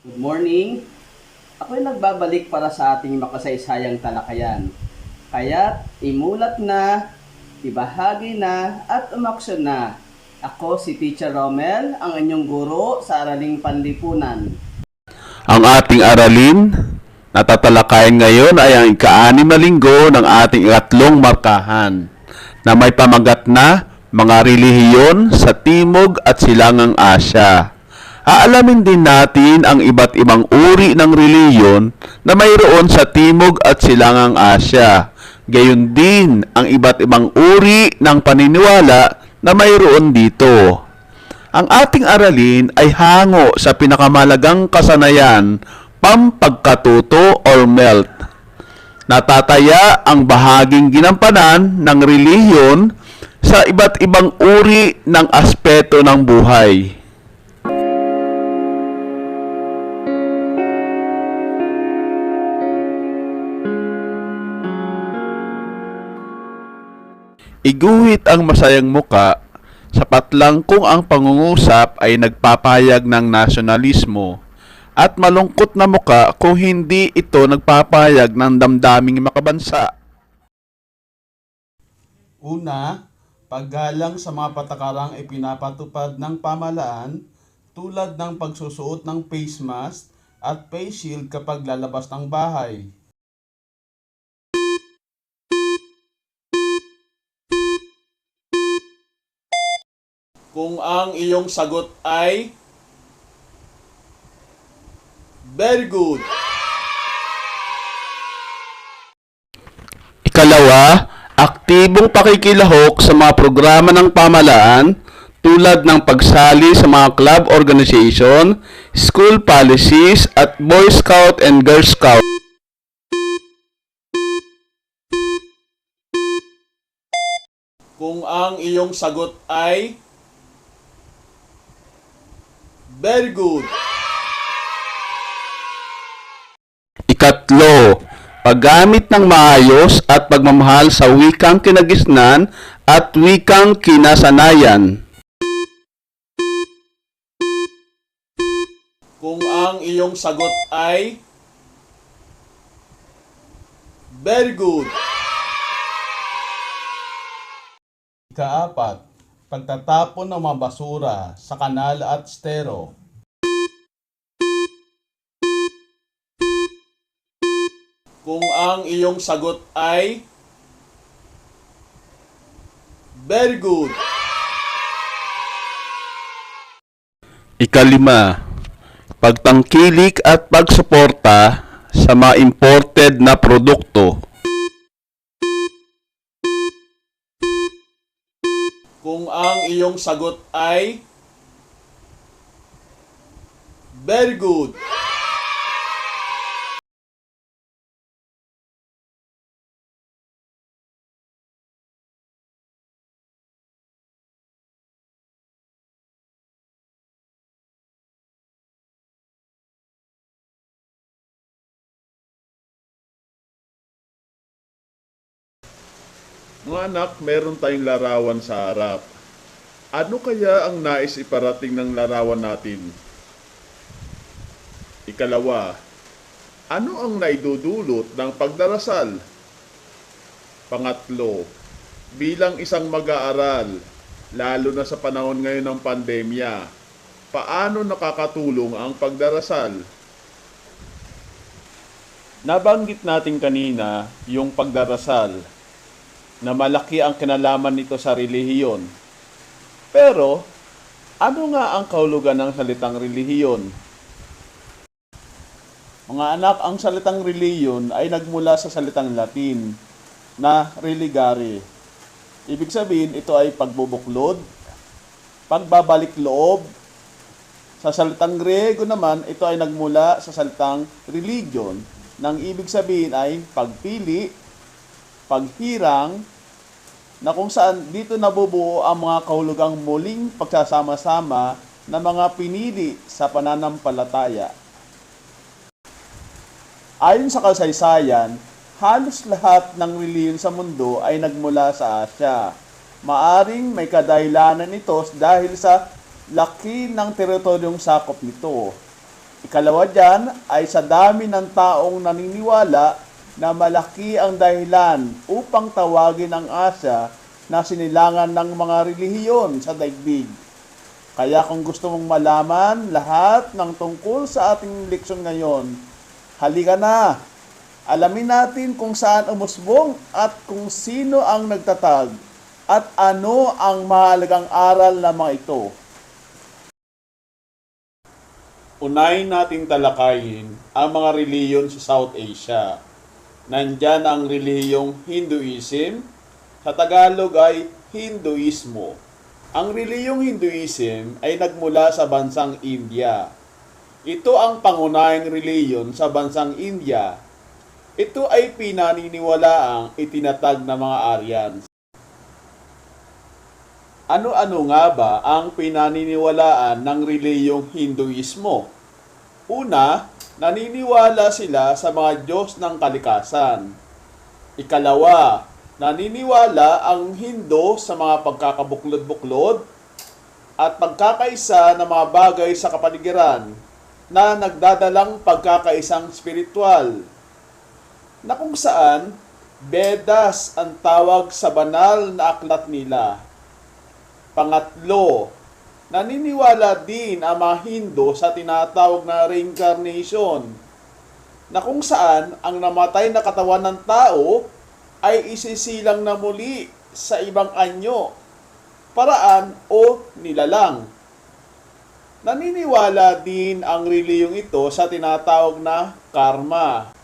Good morning. Ako'y nagbabalik para sa ating makasaysayang talakayan. Kaya't imulat na, ibahagi na, at umaksyon na. Ako si Teacher Romel, ang inyong guro sa Araling Panlipunan. Ang ating aralin na tatalakayin ngayon ay ang ika-anim na linggo ng ating ikatlong markahan na may pamagat na mga relihiyon sa Timog at Silangang Asya. Aalamin din natin ang iba't ibang uri ng relihiyon na mayroon sa Timog at Silangang Asya. Gayon din ang iba't ibang uri ng paniniwala na mayroon dito. Ang ating aralin ay hango sa pinakamalagang kasanayan, pampagkatuto or melt. Natataya ang bahaging ginampanan ng relihiyon sa iba't ibang uri ng aspeto ng buhay. Iguhit ang masayang muka sapat lang kung ang pangungusap ay nagpapayag ng nasyonalismo at malungkot na muka kung hindi ito nagpapayag ng damdaming makabansa. Una, paggalang sa mga patakarang ipinapatupad ng pamalaan tulad ng pagsusuot ng face mask at face shield kapag lalabas ng bahay. Kung ang iyong sagot ay Very good. Ikalawa, aktibong pakikilahok sa mga programa ng pamalaan tulad ng pagsali sa mga club organization, school policies at Boy Scout and Girl Scout. Kung ang iyong sagot ay Very good. Ikatlo, paggamit ng maayos at pagmamahal sa wikang kinagisnan at wikang kinasanayan. Kung ang iyong sagot ay Very good. Ikaapat, pagtatapon ng mga basura sa kanal at estero. Kung ang iyong sagot ay Very good. Ikalima, pagtangkilik at pagsuporta sa mga imported na produkto. Kung ang iyong sagot ay Very good. Mga anak, meron tayong larawan sa harap. Ano kaya ang nais iparating ng larawan natin? Ikalawa, ano ang naidudulot ng pagdarasal? Pangatlo, bilang isang mag-aaral, lalo na sa panahon ngayon ng pandemya, paano nakakatulong ang pagdarasal? Nabanggit natin kanina yung pagdarasal na malaki ang kinalaman nito sa relihiyon. Pero, ano nga ang kahulugan ng salitang relihiyon? Mga anak, ang salitang relihiyon ay nagmula sa salitang Latin na religare. Ibig sabihin, ito ay pagbubuklod, pagbabalik loob. Sa salitang Grego naman, ito ay nagmula sa salitang religion, nang ibig sabihin ay pagpili, paghirang, na kung saan dito nabubuo ang mga kahulugang muling pagsasama-sama na mga pinili sa pananampalataya. Ayon sa kasaysayan, halos lahat ng reliyon sa mundo ay nagmula sa Asya. Maaring may kadahilanan ito dahil sa laki ng teritoryong sakop nito. Ikalawa dyan ay sa dami ng taong naniniwala na malaki ang dahilan upang tawagin ang Asya na sinilangan ng mga relihiyon sa daigdig. Kaya kung gusto mong malaman lahat ng tungkol sa ating leksyon ngayon, halika na! Alamin natin kung saan umusbong at kung sino ang nagtatag at ano ang mahalagang aral na mga ito. Unahin nating talakayin ang mga reliyon sa South Asia. Nandyan ang relihiyong Hinduism, sa Tagalog ay Hinduismo. Ang relihiyong Hinduism ay nagmula sa bansang India. Ito ang pangunahing reliyon sa bansang India. Ito ay pinaniniwalaang itinatag ng mga Aryans. Ano-ano nga ba ang pinaniniwalaan ng reliyong Hinduismo? Una, naniniwala sila sa mga Diyos ng kalikasan. Ikalawa, naniniwala ang Hindu sa mga pagkakabuklod-buklod at pagkakaisa ng mga bagay sa kapaligiran na nagdadalang pagkakaisang spiritual na kung saan Vedas ang tawag sa banal na aklat nila. Pangatlo, naniniwala din ang mga Hindu sa tinatawag na reincarnation, na kung saan ang namatay na katawan ng tao ay isisilang na muli sa ibang anyo, paraan o nilalang. Naniniwala din ang reliyong ito sa tinatawag na karma,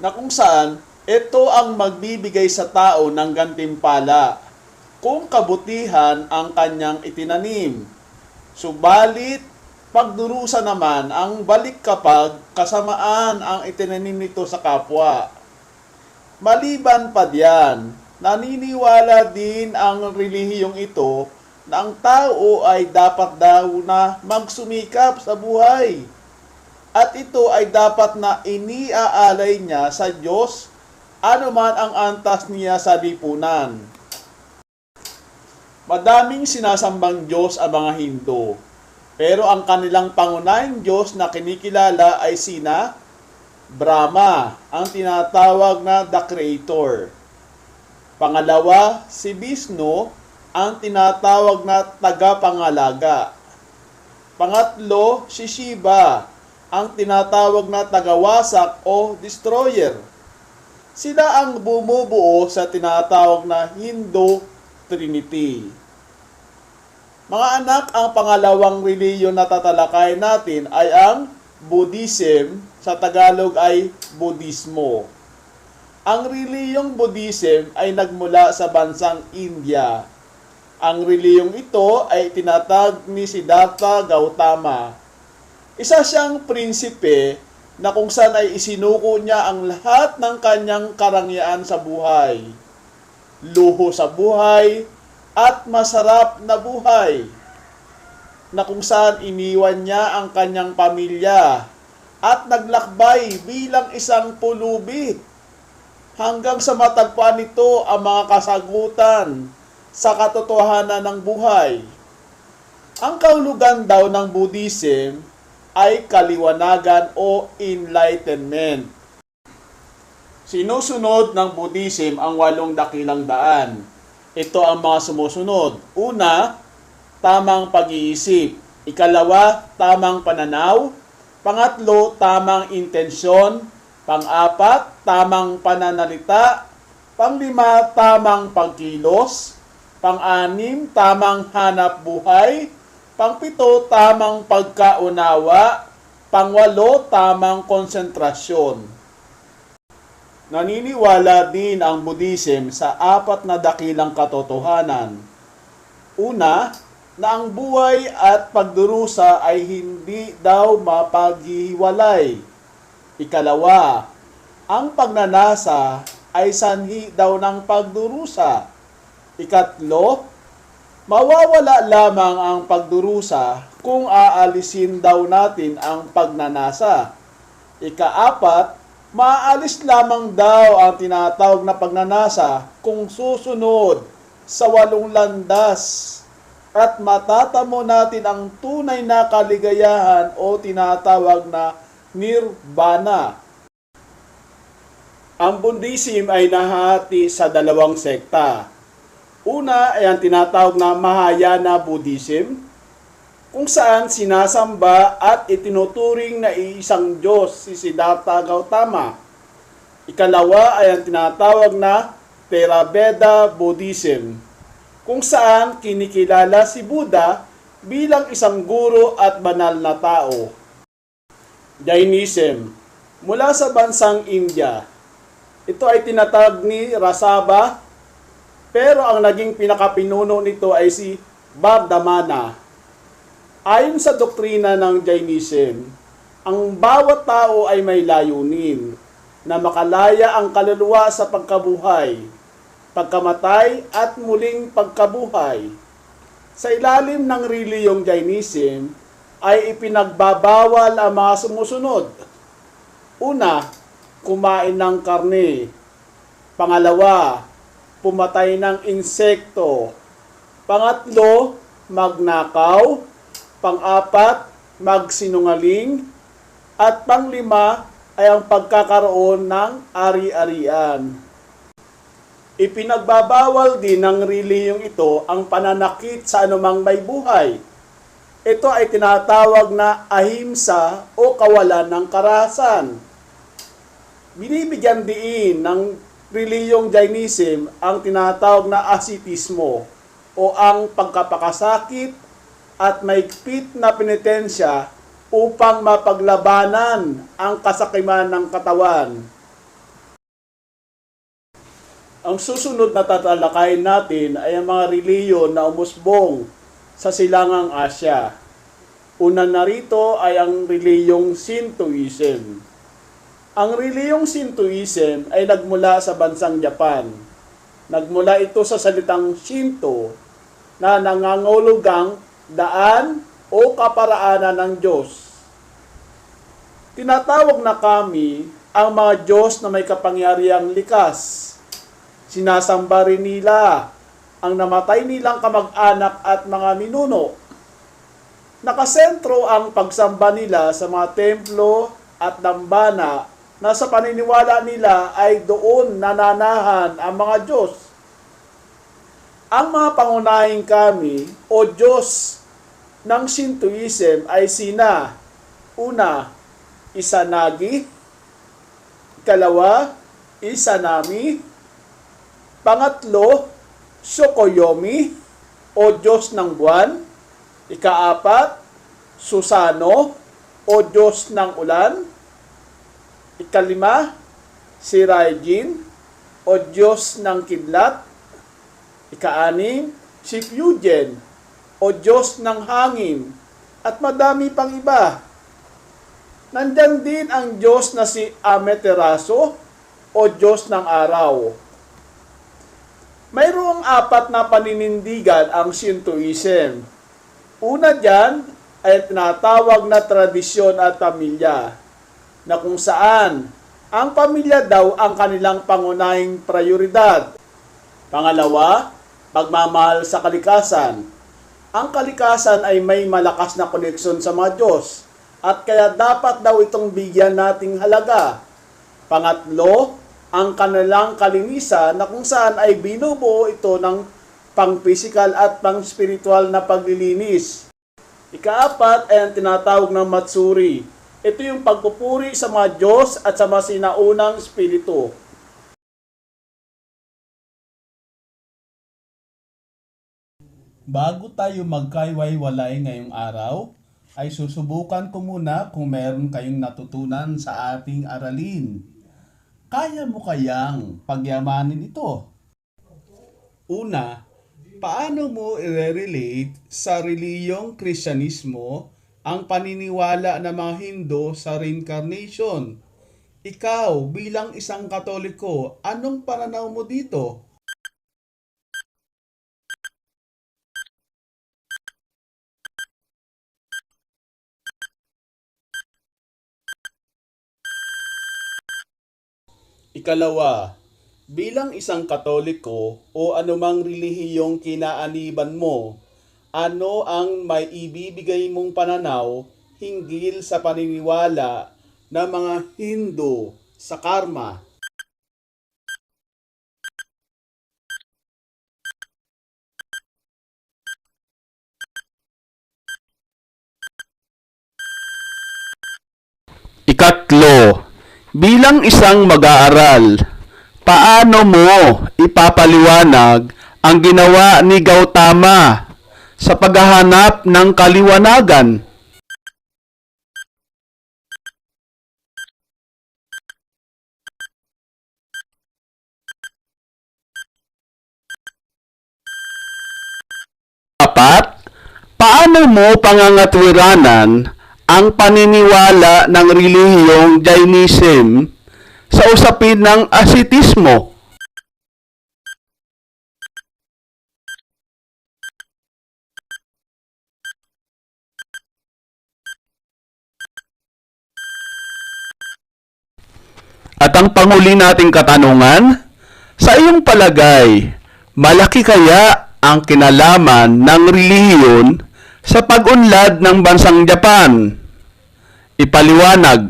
na kung saan ito ang magbibigay sa tao ng gantimpala kung kabutihan ang kanyang itinanim. Subalit, pagdurusa naman ang balik kapag kasamaan ang itinanim nito sa kapwa. Maliban pa diyan, naniniwala din ang relihiyong ito na ang tao ay dapat daw na magsumikap sa buhay. At ito ay dapat na iniaalay niya sa Diyos anuman ang antas niya sa lipunan. Madaming sinasambang Diyos ang mga Hindu. Pero ang kanilang pangunahing Diyos na kinikilala ay sina? Brahma, ang tinatawag na the Creator. Pangalawa, si Vishnu, ang tinatawag na tagapangalaga. Pangatlo, si Shiva, ang tinatawag na tagawasak o destroyer. Sila ang bumubuo sa tinatawag na Hindu Trinity. Mga anak, ang pangalawang reliyon na tatalakay natin ay ang Buddhism, sa Tagalog ay Budismo. Ang reliyong Buddhism ay nagmula sa bansang India. Ang reliyong ito ay tinatag ni Siddhartha Gautama. Isa siyang prinsipe na kung saan ay isinuko niya ang lahat ng kanyang karangyaan sa buhay. Luho sa buhay at masarap na buhay na kung saan iniwan niya ang kanyang pamilya at naglakbay bilang isang pulubi hanggang sa matagpuan nito ang mga kasagutan sa katotohanan ng buhay. Ang kahulugan daw ng Buddhism ay kaliwanagan o enlightenment. Sinusunod ng Buddhism ang walong dakilang daan. Ito ang mga sumusunod. Una, tamang pag-iisip. Ikalawa, tamang pananaw. Pangatlo, tamang intensyon. Pang-apat, tamang pananalita. Panglima, tamang pagkilos. Pang-anim, tamang hanap buhay. Pangpito, tamang pagkaunawa. Pangwalo, tamang konsentrasyon. Naniniwala din ang Buddhism sa apat na dakilang katotohanan. Una, na ang buhay at pagdurusa ay hindi daw mapaghiwalay. Ikalawa, ang pagnanasa ay sanhi daw ng pagdurusa. Ikatlo, mawawala lamang ang pagdurusa kung aalisin daw natin ang pagnanasa. Ikaapat, maalis lamang daw ang tinatawag na pagnanasa kung susunod sa walong landas. at matatamo natin ang tunay na kaligayahan o tinatawag na nirvana. Ang Buddhism ay nahati sa dalawang sekta. Una ay ang tinatawag na Mahayana Buddhism, kung saan sinasamba at itinuturing na iisang Diyos si Siddhartha Gautama. Ikalawa ay ang tinatawag na Theravada Buddhism, kung saan kinikilala si Buddha bilang isang guro at banal na tao. Jainism, mula sa bansang India. Ito ay tinatawag ni Rasaba, pero ang naging pinakapinuno nito ay si Bardamana. Ayon sa doktrina ng Jainism, ang bawat tao ay may layunin na makalaya ang kaluluwa sa pagkabuhay, pagkamatay at muling pagkabuhay. Sa ilalim ng reliyong Jainism ay ipinagbabawal ang mga sumusunod. Una, kumain ng karne. Pangalawa, pumatay ng insekto. Pangatlo, magnakaw. Pang-apat, magsinungaling. At panglima ay ang pagkakaroon ng ari-arian. Ipinagbabawal din ng reliyong ito ang pananakit sa anumang may buhay. Ito ay tinatawag na ahimsa o kawalan ng karahasan. Binibigyan diin ng reliyong Jainism ang tinatawag na asitismo o ang pagkapakasakit at maigpit na penitensya upang mapaglabanan ang kasakiman ng katawan. Ang susunod na tatalakayin natin ay ang mga reliyon na umusbong sa silangang Asya. Una narito ay ang reliyong Shintoism. Ang reliyong Shintoism ay nagmula sa bansang Japan. Nagmula ito sa salitang Shinto na nangangulugang daan o kaparaanan ng Diyos. Tinatawag na kami ang mga Diyos na may kapangyarihang likas. Sinasamba rin nila ang namatay nilang kamag-anak at mga minuno. Nakasentro ang pagsamba nila sa mga templo at dambana na sa paniniwala nila ay doon nananahan ang mga Diyos. Ang mga pangunahing kami o Diyos ng Shintoism ay sina. Una, Isanagi. Ikalawa, Isanami. Pangatlo, Shokoyomi o Diyos ng buwan. Ikaapat, Susano o Diyos ng ulan. Ikalima, si Raijin o Diyos ng kidlat. Ikaanim, si Fugen o Diyos ng hangin. At madami pang iba. Nandyan din ang Diyos na si Amaterasu o Diyos ng araw. Mayroong apat na paninindigan ang Shintoism. Una dyan ay tinatawag na tradisyon at pamilya na kung saan ang pamilya daw ang kanilang pangunahing prioridad. Pangalawa, pagmamahal sa kalikasan. Ang kalikasan ay may malakas na koneksyon sa mga Diyos at kaya dapat daw itong bigyan nating halaga. Pangatlo, ang kanilang kalinisan na kung saan ay binubuo ito ng pang-physical at pang-spiritual na paglilinis. Ikaapat ay ang tinatawag ng Matsuri. Ito yung pagpupuri sa mga Diyos at sa mga sinaunang spirito. Bago tayo magkaiwalay ngayong araw, ay susubukan ko muna kung meron kayong natutunan sa ating aralin. Kaya mo kayang pagyamanin ito? Una, paano mo i-relate sa reliyong Kristyanismo ang paniniwala ng mga Hindo sa reincarnation? Ikaw bilang isang Katoliko, anong pananaw mo dito? Ikalawa, bilang isang katoliko o anumang relihiyong kinaaniban mo, Ano ang may ibibigay mong pananaw hinggil sa paniniwala ng mga Hindu sa karma? Ikatlo, bilang isang mag-aaral, paano mo ipapaliwanag ang ginawa ni Gautama sa paghahanap ng kaliwanagan? Apat, paano mo pangangatwiranan ang paniniwala ng relihiyong Jainism sa usapin ng asitismo? At ang panghuli nating katanungan, sa iyong palagay, malaki kaya ang kinalaman ng relihiyon sa pag-unlad ng bansang Japan? Ipaliwanag